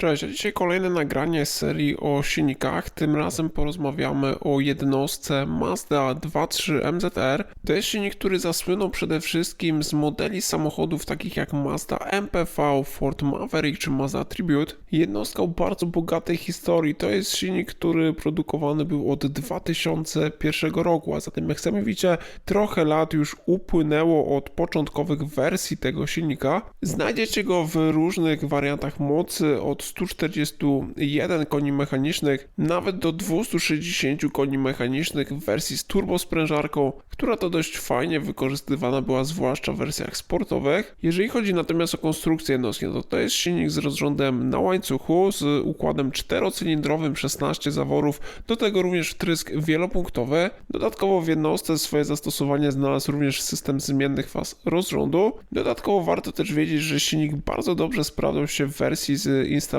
Cześć, a dzisiaj kolejne nagranie serii o silnikach. Tym razem porozmawiamy o jednostce Mazda 2.3 MZR. To jest silnik, który zasłynął przede wszystkim z modeli samochodów takich jak Mazda MPV, Ford Maverick czy Mazda Tribute. Jednostka o bardzo bogatej historii. To jest silnik, który produkowany był od 2001 roku, a zatem jak sami widzicie, trochę lat już upłynęło od początkowych wersji tego silnika. Znajdziecie go w różnych wariantach mocy od 141 koni mechanicznych, nawet do 260 koni mechanicznych w wersji z turbosprężarką, która to dość fajnie wykorzystywana była zwłaszcza w wersjach sportowych. Jeżeli chodzi natomiast o konstrukcję jednostki, no to to jest silnik z rozrządem na łańcuchu, z układem czterocylindrowym, 16 zaworów, do tego również wtrysk wielopunktowy. Dodatkowo w jednostce swoje zastosowanie znalazł również system zmiennych faz rozrządu. Dodatkowo warto też wiedzieć, że silnik bardzo dobrze sprawdzał się w wersji z instalacją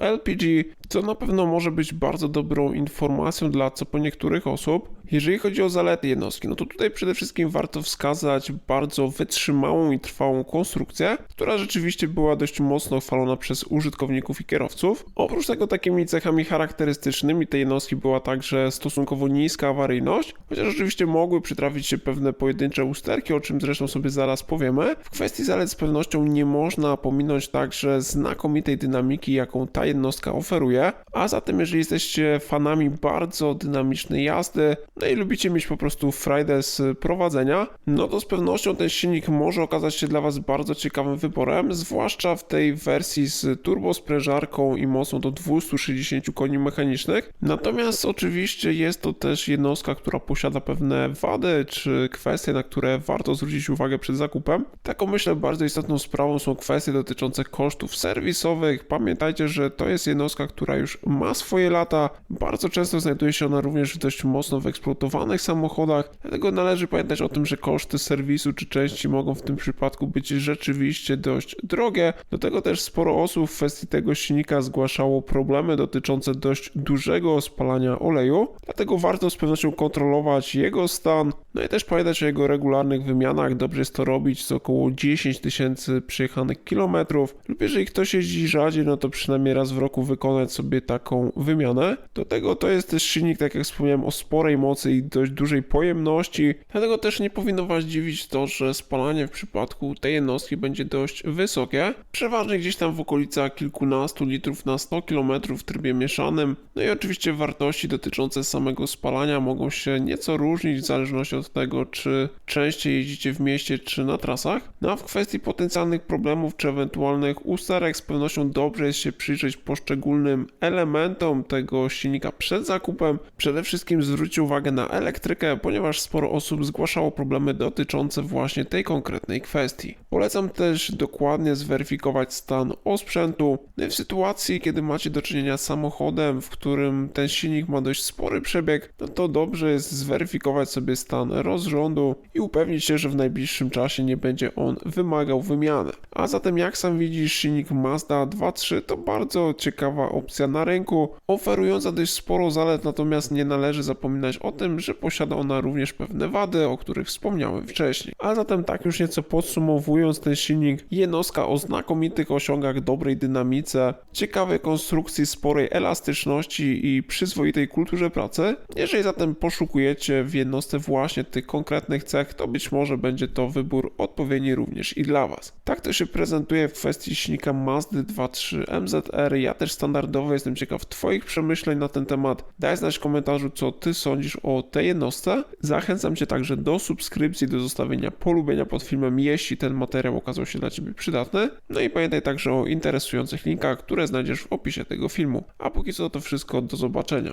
LPG, co na pewno może być bardzo dobrą informacją dla co po niektórych osób. Jeżeli chodzi o zalety jednostki, no to tutaj przede wszystkim warto wskazać bardzo wytrzymałą i trwałą konstrukcję, która rzeczywiście była dość mocno chwalona przez użytkowników i kierowców. Oprócz tego takimi cechami charakterystycznymi tej jednostki była także stosunkowo niska awaryjność, chociaż oczywiście mogły przytrafić się pewne pojedyncze usterki, o czym zresztą sobie zaraz powiemy. W kwestii zalet z pewnością nie można pominąć także znakomitej dynamiki, jaką ta jednostka oferuje, a zatem jeżeli jesteście fanami bardzo dynamicznej jazdy, no i lubicie mieć po prostu frajdę z prowadzenia, no to z pewnością ten silnik może okazać się dla Was bardzo ciekawym wyborem, zwłaszcza w tej wersji z turbosprężarką i mocą do 260 koni mechanicznych. Natomiast oczywiście jest to też jednostka, która posiada pewne wady czy kwestie, na które warto zwrócić uwagę przed zakupem. Taką myślę bardzo istotną sprawą są kwestie dotyczące kosztów serwisowych. Pamiętajcie, że to jest jednostka, która już ma swoje lata. Bardzo często znajduje się ona również dość mocno wyeksploatowanych samochodach, dlatego należy pamiętać o tym, że koszty serwisu czy części mogą w tym przypadku być rzeczywiście dość drogie. Do tego też sporo osób w kwestii tego silnika zgłaszało problemy dotyczące dość dużego spalania oleju, dlatego warto z pewnością kontrolować jego stan, no i też pamiętać o jego regularnych wymianach. Dobrze jest to robić z około 10 tysięcy przejechanych kilometrów, lub jeżeli ktoś jeździ rzadziej, no to przynajmniej raz w roku wykonać sobie taką wymianę. Do tego to jest też silnik, tak jak wspomniałem, o sporej mocy i dość dużej pojemności, dlatego też nie powinno Was dziwić to, że spalanie w przypadku tej jednostki będzie dość wysokie, przeważnie gdzieś tam w okolicach kilkunastu litrów na 100 km w trybie mieszanym. No i oczywiście wartości dotyczące samego spalania mogą się nieco różnić w zależności od tego, czy częściej jeździcie w mieście, czy na trasach. No a w kwestii potencjalnych problemów, czy ewentualnych usterek, z pewnością dobrze jest się przyjrzeć poszczególnym elementom tego silnika przed zakupem. Przede wszystkim zwróćcie uwagę na elektrykę, ponieważ sporo osób zgłaszało problemy dotyczące właśnie tej konkretnej kwestii. Polecam też dokładnie zweryfikować stan osprzętu. W sytuacji, kiedy macie do czynienia z samochodem, w którym ten silnik ma dość spory przebieg, no to dobrze jest zweryfikować sobie stan rozrządu i upewnić się, że w najbliższym czasie nie będzie on wymagał wymiany. A zatem jak sam widzisz, silnik Mazda 2.3 to bardzo ciekawa opcja na rynku, oferująca dość sporo zalet, natomiast nie należy zapominać o tym, że posiada ona również pewne wady, o których wspomniałem wcześniej. A zatem tak już nieco podsumowując ten silnik, jednostka o znakomitych osiągach dobrej dynamice, ciekawej konstrukcji, sporej elastyczności i przyzwoitej kulturze pracy. Jeżeli zatem poszukujecie w jednostce właśnie tych konkretnych cech, to być może będzie to wybór odpowiedni również i dla Was. Tak to się prezentuje w kwestii silnika Mazdy 2.3 MZR. Ja też standardowo jestem ciekaw Twoich przemyśleń na ten temat. Daj znać w komentarzu, co Ty sądzisz o tej jednostce. Zachęcam Cię także do subskrypcji, do zostawienia polubienia pod filmem, jeśli ten materiał okazał się dla Ciebie przydatny. No i pamiętaj także o interesujących linkach, które znajdziesz w opisie tego filmu. A póki co to wszystko, do zobaczenia.